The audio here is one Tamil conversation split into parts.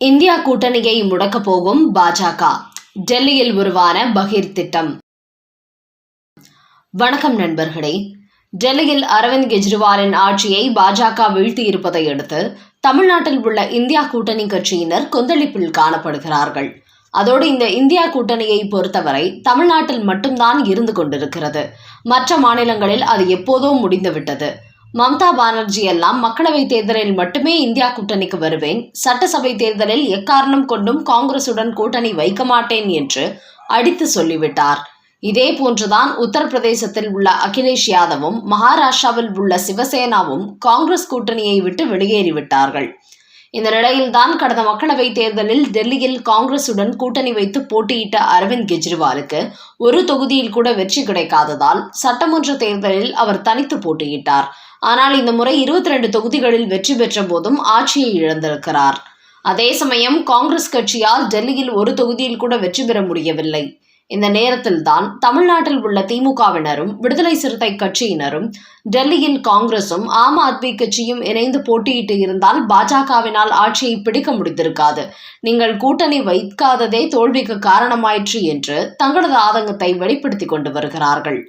இந்தியா கூட்டணியை முடக்கப் போகும் பாஜக. டெல்லியில் உருவான பகீர் திட்டம். வணக்கம் நண்பர்களே. டெல்லியில் அரவிந்த் கெஜ்ரிவாலின் ஆட்சியை பாஜக வீழ்த்தியிருப்பதை அடுத்து தமிழ்நாட்டில் உள்ள இந்தியா கூட்டணி கட்சியினர் கொந்தளிப்பில் காணப்படுகிறார்கள். அதோடு இந்த இந்தியா கூட்டணியை பொறுத்தவரை தமிழ்நாட்டில் மட்டும்தான் இருந்து கொண்டிருக்கிறது. மற்ற மாநிலங்களில் அது எப்போதோ முடிந்துவிட்டது. மம்தா பானர்ஜி எல்லாம் மக்களவை தேர்தலில் மட்டுமே இந்தியா கூட்டணிக்கு வருவேன். சட்டசபை தேர்தலில் எக்காரணம் கொண்டும் காங்கிரசுடன் கூட்டணி வைக்க மாட்டேன் என்று அடித்து சொல்லிவிட்டார். இதே போன்றுதான் உத்தரப்பிரதேசத்தில் உள்ள அகிலேஷ் யாதவும் மகாராஷ்டிராவில் உள்ள சிவசேனாவும் காங்கிரஸ் கூட்டணியை விட்டு வெளியேறிவிட்டார்கள். இந்த நிலையில்தான் கடந்த மக்களவைத் தேர்தலில் டெல்லியில் காங்கிரசுடன் கூட்டணி வைத்து போட்டியிட்ட அரவிந்த் கெஜ்ரிவாலுக்கு ஒரு தொகுதியில் கூட வெற்றி கிடைக்காததால் சட்டமன்ற தேர்தலில் அவர் தனித்து போட்டியிட்டார். ஆனால் இந்த முறை இருபத்தி ரெண்டு தொகுதிகளில் வெற்றி பெற்ற போதும் ஆட்சியை இழந்திருக்கிறார். அதே சமயம் காங்கிரஸ் கட்சியால் டெல்லியில் ஒரு தொகுதியில் கூட வெற்றி பெற முடியவில்லை. இந்த நேரத்தில்தான் தமிழ்நாட்டில் உள்ள திமுகவினரும் விடுதலை சிறுத்தை கட்சியினரும் டெல்லியில் காங்கிரசும் ஆம் ஆத்மி கட்சியும் இணைந்து போட்டியிட்டு இருந்தால் பாஜகவினால் ஆட்சியை பிடிக்க முடிந்திருக்காது. நீங்கள் கூட்டணி வைக்காததே தோல்விக்கு காரணமாயிற்று என்று தங்களது ஆதங்கத்தை வெளிப்படுத்தி கொண்டு வருகிறார்கள்.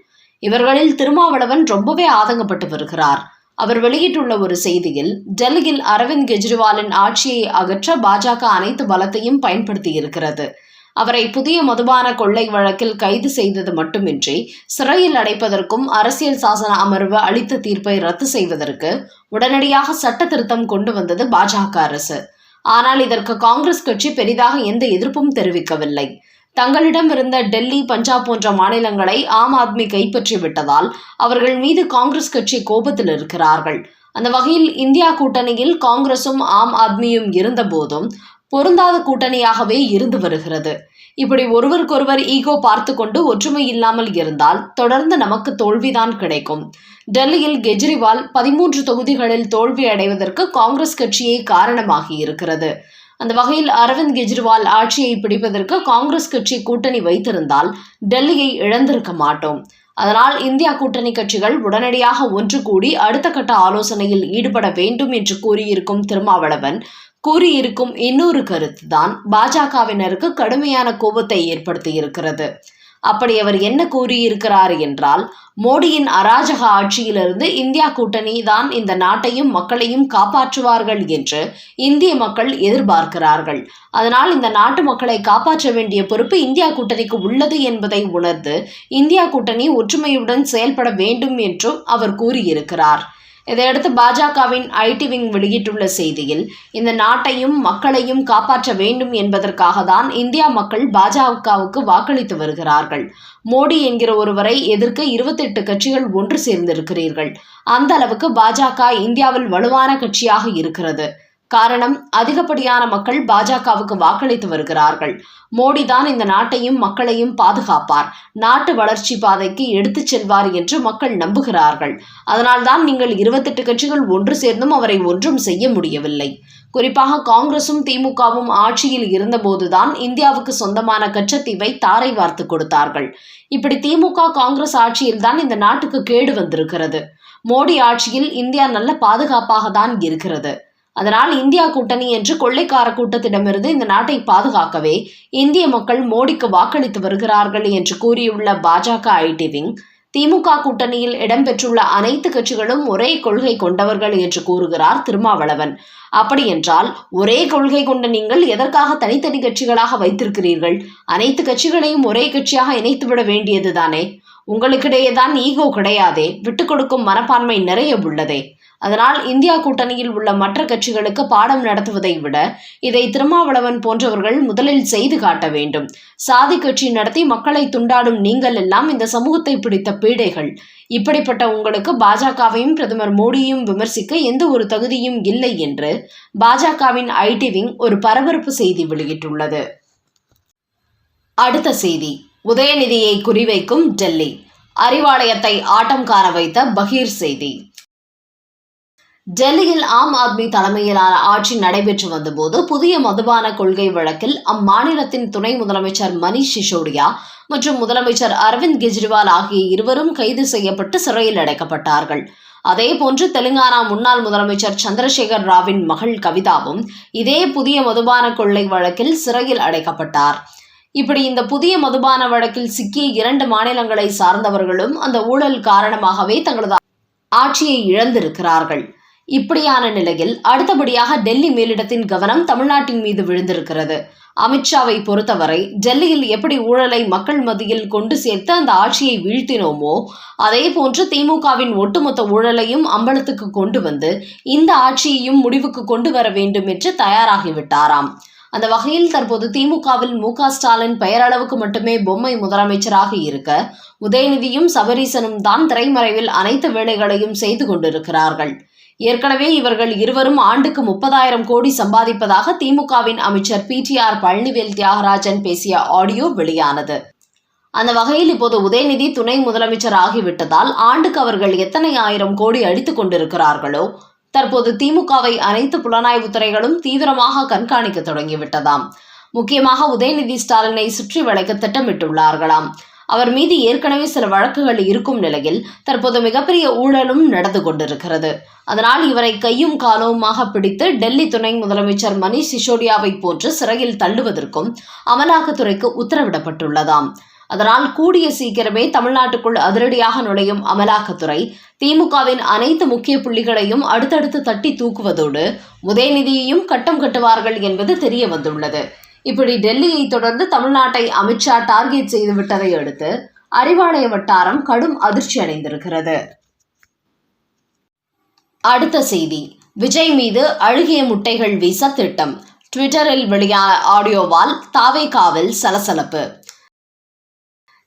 இவர்களில் திருமாவளவன் ரொம்பவே ஆதங்கப்பட்டு வருகிறார். அவர் வெளியிட்டுள்ள ஒரு செய்தியில் டெல்லியில் அரவிந்த் கெஜ்ரிவாலின் ஆட்சியை அகற்ற பாஜக அனைத்து பலத்தையும் பயன்படுத்தி இருக்கிறது அவரை புதிய மதுபான கொள்ளை வழக்கில் கைது செய்தது மட்டுமின்றி சிறையில் அடைப்பதற்கும் அரசியல் சாசன அமர்வு அளித்த தீர்ப்பை ரத்து செய்வதற்கு உடனடியாக சட்ட திருத்தம் கொண்டு வந்தது பாஜக அரசு. ஆனால் இதற்கு காங்கிரஸ் கட்சி பெரிதாக எந்த எதிர்ப்பும் தெரிவிக்கவில்லை. தங்களிடம் இருந்த டெல்லி பஞ்சாப் போன்ற மாநிலங்களை ஆம் ஆத்மி கைப்பற்றி விட்டதால் அவர்கள் மீது காங்கிரஸ் கட்சி கோபத்தில் இருக்கிறார்கள். அந்த வகையில் இந்தியா கூட்டணியில் காங்கிரசும் ஆம் ஆத்மியும் இருந்தபோதும் பொருந்தாத கூட்டணியாகவே இருந்து வருகிறது. இப்படி ஒருவருக்கொருவர் ஈகோ பார்த்து கொண்டு ஒற்றுமை இல்லாமல் இருந்தால் தொடர்ந்து நமக்கு தோல்விதான் கிடைக்கும். டெல்லியில் கெஜ்ரிவால் பதிமூன்று தொகுதிகளில் தோல்வி அடைவதற்கு காங்கிரஸ் கட்சியே காரணமாகி இருக்கிறது. அந்த வகையில் அரவிந்த் கெஜ்ரிவால் ஆட்சியை பிடிப்பதற்கு காங்கிரஸ் கட்சி கூட்டணி வைத்திருந்தால் டெல்லியை இழந்திருக்க மாட்டோம். அதனால் இந்தியா கூட்டணி கட்சிகள் உடனடியாக ஒன்று கூடி அடுத்த கட்ட ஆலோசனையில் ஈடுபட வேண்டும் என்று கூறியிருக்கும் திருமாவளவன் கூறியிருக்கும் இன்னொரு கருத்து தான் பாஜகவினருக்கு கடுமையான கோபத்தை ஏற்படுத்தியிருக்கிறது. அப்படி அவர் என்ன கூறியிருக்கிறார் என்றால் மோடியின் அராஜக ஆட்சியிலிருந்து இந்தியா கூட்டணி தான் இந்த நாட்டையும் மக்களையும் காப்பாற்றுவார்கள் என்று இந்திய மக்கள் எதிர்பார்க்கிறார்கள். அதனால் இந்த நாட்டு மக்களை காப்பாற்ற வேண்டிய பொறுப்பு இந்தியா கூட்டணிக்கு உள்ளது என்பதை உணர்ந்து இந்தியா கூட்டணி ஒற்றுமையுடன் செயல்பட வேண்டும் என்றும் அவர் கூறியிருக்கிறார். இதையடுத்து பாஜகவின் ஐடி விங் வெளியிட்டுள்ள செய்தியில் இந்த நாட்டையும் மக்களையும் காப்பாற்ற வேண்டும் என்பதற்காக தான் இந்தியா மக்கள் பாஜகவுக்கு வாக்களித்து வருகிறார்கள். மோடி என்கிற ஒருவரை எதிர்க்க இருபத்தெட்டு கட்சிகள் ஒன்று சேர்ந்திருக்கிறீர்கள். அந்த அளவுக்கு பாஜக இந்தியாவில் வலுவான கட்சியாக இருக்கிறது. காரணம் அதிகப்படியான மக்கள் பாஜகவுக்கு வாக்களித்து வருகிறார்கள். மோடி தான் இந்த நாட்டையும் மக்களையும் பாதுகாப்பார். நாட்டு வளர்ச்சி பாதைக்கு எடுத்துச் செல்வார் என்று மக்கள் நம்புகிறார்கள். அதனால்தான் நீங்கள் இருபத்தெட்டு கட்சிகள் ஒன்று சேர்ந்தும் அவரை ஒன்றும் செய்ய முடியவில்லை. குறிப்பாக காங்கிரசும் திமுகவும் ஆட்சியில் இருந்தபோதுதான் இந்தியாவுக்கு சொந்தமான கச்சத்தீவை தாரை வார்த்து கொடுத்தார்கள். இப்படி திமுக காங்கிரஸ் ஆட்சியில்தான் இந்த நாட்டுக்கு கேடு வந்திருக்கிறது. மோடி ஆட்சியில் இந்தியா நல்ல பாதுகாப்பாக தான் இருக்கிறது. அதனால் இந்தியா கூட்டணி என்று கொள்ளைக்கார கூட்டத்திடமிருந்து இந்த நாட்டை பாதுகாக்கவே இந்திய மக்கள் மோடிக்கு வாக்களித்து வருகிறார்கள் என்று கூறியுள்ள பாஜக ஐடி விங் திமுக கூட்டணியில் இடம்பெற்றுள்ள அனைத்து கட்சிகளும் ஒரே கொள்கை கொண்டவர்கள் என்று கூறுகிறார் திருமாவளவன். அப்படியென்றால் ஒரே கொள்கை கொண்ட நீங்கள் எதற்காக தனித்தனி கட்சிகளாக வைத்திருக்கிறீர்கள்? அனைத்து கட்சிகளையும் ஒரே கட்சியாக இணைத்துவிட வேண்டியதுதானே? உங்களுக்கிடையே தான் ஈகோ கிடையாதே? விட்டுக் கொடுக்கும் மனப்பான்மை நிறைய உள்ளதே? அதனால் இந்தியா கூட்டணியில் உள்ள மற்ற கட்சிகளுக்கு பாடம் நடத்துவதை விட இதை திருமாவளவன் போன்றவர்கள் முதலில் செய்து காட்ட வேண்டும். சாதி கட்சி நடத்தி மக்களை துண்டாடும் நீங்கள் எல்லாம் இந்த சமூகத்தை பிடித்த பீடைகள். இப்படிப்பட்ட உங்களுக்கு பாஜகவையும் பிரதமர் மோடியையும் விமர்சிக்க எந்த ஒரு தகுதியும் இல்லை என்று பாஜகவின் ஐடி விங் ஒரு பரபரப்பு செய்தி வெளியிட்டுள்ளது. அடுத்த செய்தி. உதயநிதியை குறிவைக்கும் டெல்லி. அறிவாலயத்தை ஆட்டம் கார வைத்த பகீர் செய்தி. டெல்லியில் ஆம் ஆத்மி தலைமையிலான ஆட்சி நடைபெற்று வந்தபோது புதிய மதுபான கொள்கை வழக்கில் அம்மாநிலத்தின் துணை முதலமைச்சர் மணிஷ் சிசோடியா மற்றும் முதலமைச்சர் அரவிந்த் கெஜ்ரிவால் ஆகிய இருவரும் கைது செய்யப்பட்டு சிறையில் அடைக்கப்பட்டார்கள். அதேபோன்று தெலுங்கானா முன்னாள் முதலமைச்சர் சந்திரசேகர் ராவின் மகள் கவிதாவும் இதே புதிய மதுபான கொள்ளை வழக்கில் சிறையில் அடைக்கப்பட்டார். இப்படி இந்த புதிய மதுபான வழக்கில் சிக்கிய இரண்டு மாநிலங்களை சார்ந்தவர்களும் அந்த ஊழல் காரணமாகவே தங்களது ஆட்சியை இழந்திருக்கிறார்கள். இப்படியான நிலையில் அடுத்தபடியாக டெல்லி மேலிடத்தின் கவனம் தமிழ்நாட்டின் மீது விழுந்திருக்கிறது. அமித்ஷாவை பொறுத்தவரை டெல்லியில் எப்படி ஊழலை மக்கள் மத்தியில் கொண்டு சேர்த்து அந்த ஆட்சியை வீழ்த்தினோமோ அதே போன்று திமுகவின் ஒட்டுமொத்த ஊழலையும் அம்பலத்துக்கு கொண்டு வந்து இந்த ஆட்சியையும் முடிவுக்கு கொண்டு வர வேண்டும் என்று தயாராகிவிட்டாராம். அந்த வகையில் தற்போது திமுகவில் மு க ஸ்டாலின் பெயரளவுக்கு மட்டுமே பொம்மை முதலமைச்சராக இருக்க உதயநிதியும் சபரீசனும் தான் திரைமறைவில் அனைத்து வேலைகளையும் செய்து கொண்டிருக்கிறார்கள். ஏற்கனவே இவர்கள் இருவரும் ஆண்டுக்கு முப்பதாயிரம் கோடி சம்பாதிப்பதாக திமுகவின் அமைச்சர் பிடிஆர் பழனிவேல் தியாகராஜன் பேசிய ஆடியோ வெளியானது. அந்த வகையில் இப்போது உதயநிதி துணை முதலமைச்சர் ஆகிவிட்டதால் ஆண்டுக்கு அவர்கள் எத்தனை ஆயிரம் கோடி அடித்துக் கொண்டிருக்கிறார்களோ தற்போது திமுகவை அனைத்து புலனாய்வு துறைகளும் தீவிரமாக கண்காணிக்க தொடங்கிவிட்டதாம். முக்கியமாக உதயநிதி ஸ்டாலினை சுற்றி வளைக்க திட்டமிட்டுள்ளார்களாம். அவர் மீது ஏற்கனவே சில வழக்குகள் இருக்கும் நிலையில் தற்போது மிகப்பெரிய ஊழலும் நடந்து கொண்டிருக்கிறது. அதனால் இவரை கையும் காலவுமாக பிடித்து டெல்லி துணை முதலமைச்சர் மணீஷ் சிசோடியாவை போன்று சிறையில் தள்ளுவதற்கும் அமலாக்கத்துறைக்கு உத்தரவிடப்பட்டுள்ளதாம். அதனால் கூடிய சீக்கிரமே தமிழ்நாட்டுக்குள் அதிரடியாக நுழையும் அமலாக்கத்துறை திமுகவின் அனைத்து முக்கிய புள்ளிகளையும் அடுத்தடுத்து தட்டி தூக்குவதோடு உதயநிதியையும் கட்டம் கட்டுவார்கள் என்பது தெரிய வந்துள்ளது இப்படி டெல்லியை தொடர்ந்து தமிழ்நாட்டை அமித்ஷா டார்கெட் செய்துவிட்டதை அடுத்து அறிவாலய வட்டாரம் கடும் அதிர்ச்சி அடைந்திருக்கிறது. அடுத்த செய்தி. விஜய் மீது அழுகிய முட்டைகள் வீச திட்டம். ட்விட்டரில் வெளியான ஆடியோவால் தாவேகாவில் சலசலப்பு.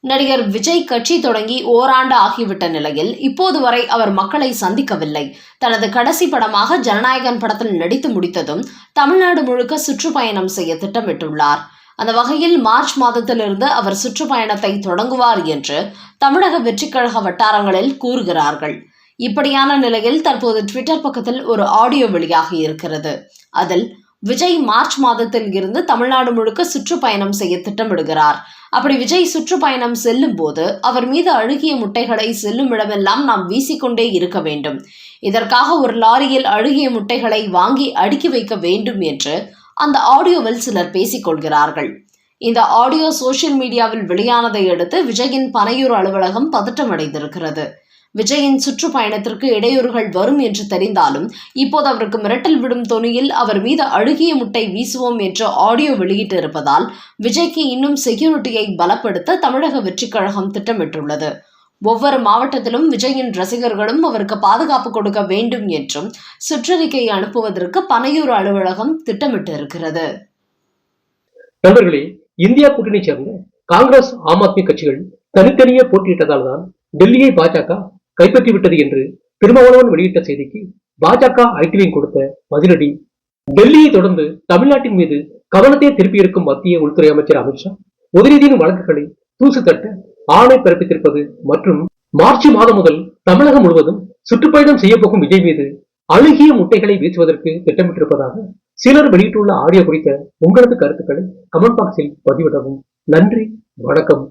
நடிகர் விஜய் கட்சி தொடங்கி ஓராண்டு ஆகிவிட்ட நிலையில் இப்போது வரை அவர் மக்களை சந்திக்கவில்லை. தனது கடைசி படமாக ஜனநாயகன் படத்தில் நடித்து முடித்ததும் தமிழ்நாடு முழுக்க சுற்றுப்பயணம் செய்ய திட்டமிட்டுள்ளார். அந்த வகையில் மார்ச் மாதத்திலிருந்து அவர் சுற்றுப்பயணத்தை தொடங்குவார் என்று தமிழக வெற்றிக்கழக வட்டாரங்களில் கூறுகிறார்கள். இப்படியான நிலையில் தற்போது ட்விட்டர் பக்கத்தில் ஒரு ஆடியோ வெளியாகி இருக்கிறது. அதில் விஜய் மார்ச் மாதத்தில் இருந்து தமிழ்நாடு முழுக்க சுற்றுப்பயணம் செய்ய திட்டமிடுகிறார். அப்படி விஜய் சுற்றுப்பயணம் செல்லும் போது அவர் மீது அழுகிய முட்டைகளை செல்லும் இடமெல்லாம் நாம் வீசிக்கொண்டே இருக்க வேண்டும். இதற்காக ஒரு லாரியில் அழுகிய முட்டைகளை வாங்கி அடுக்கி வைக்க வேண்டும் என்று அந்த ஆடியோவில் சிலர் பேசிக்கொள்கிறார்கள் இந்த ஆடியோ சோஷியல் மீடியாவில் வெளியானதை அடுத்து விஜயின் பனையூர் அலுவலகம் பதற்றமடைந்திருக்கிறது விஜயின் சுற்றுப்பயணத்திற்கு இடையூறுகள் வரும் என்று தெரிந்தாலும் இப்போது அவருக்கு மிரட்டல் விடும் தொனியில் அவர் மீது அழுகிய முட்டை வீசுவோம் என்று ஆடியோ வெளியிட்டு இருப்பதால் விஜய்க்கு இன்னும் செக்யூரிட்டியை பலப்படுத்த தமிழக வெற்றிக் கழகம் திட்டமிட்டுள்ளது. ஒவ்வொரு மாவட்டத்திலும் விஜயின் ரசிகர்களும் அவருக்கு பாதுகாப்பு கொடுக்க வேண்டும் என்றும் சுற்றறிக்கை அனுப்புவதற்கு பனையூர் அலுவலகம் திட்டமிட்டு இருக்கிறது நண்பர்களே இந்தியா கூட்டணி சேர்ந்த காங்கிரஸ் ஆம் ஆத்மி கட்சிகள் தனித்தனியே போட்டியிட்டதால் தான் டெல்லியை பாஜக கைப்பற்றிவிட்டது என்று திருமாவளவன் வெளியிட்ட செய்திக்கு பாஜக ஐடிவிங் கொடுத்த பதிலடி டெல்லியை தொடர்ந்து தமிழ்நாட்டின் மீது கவனத்தை திருப்பியிருக்கும் மத்திய உள்துறை அமைச்சர் அமித்ஷா உதயநிதியின் வழக்குகளை தூசு தட்ட ஆணை பிறப்பித்திருப்பது மற்றும் மார்ச் மாதம் முதல் தமிழகம் முழுவதும் சுற்றுப்பயணம் செய்ய போகும் விஜய் மீது அழுகிய முட்டைகளை வீசுவதற்கு திட்டமிட்டிருப்பதாக சிலர் வெளியிட்டுள்ள ஆடியோ குறித்த உங்களது கருத்துக்களை கமெண்ட் பாக்ஸில் பதிவிடவும். நன்றி வணக்கம்.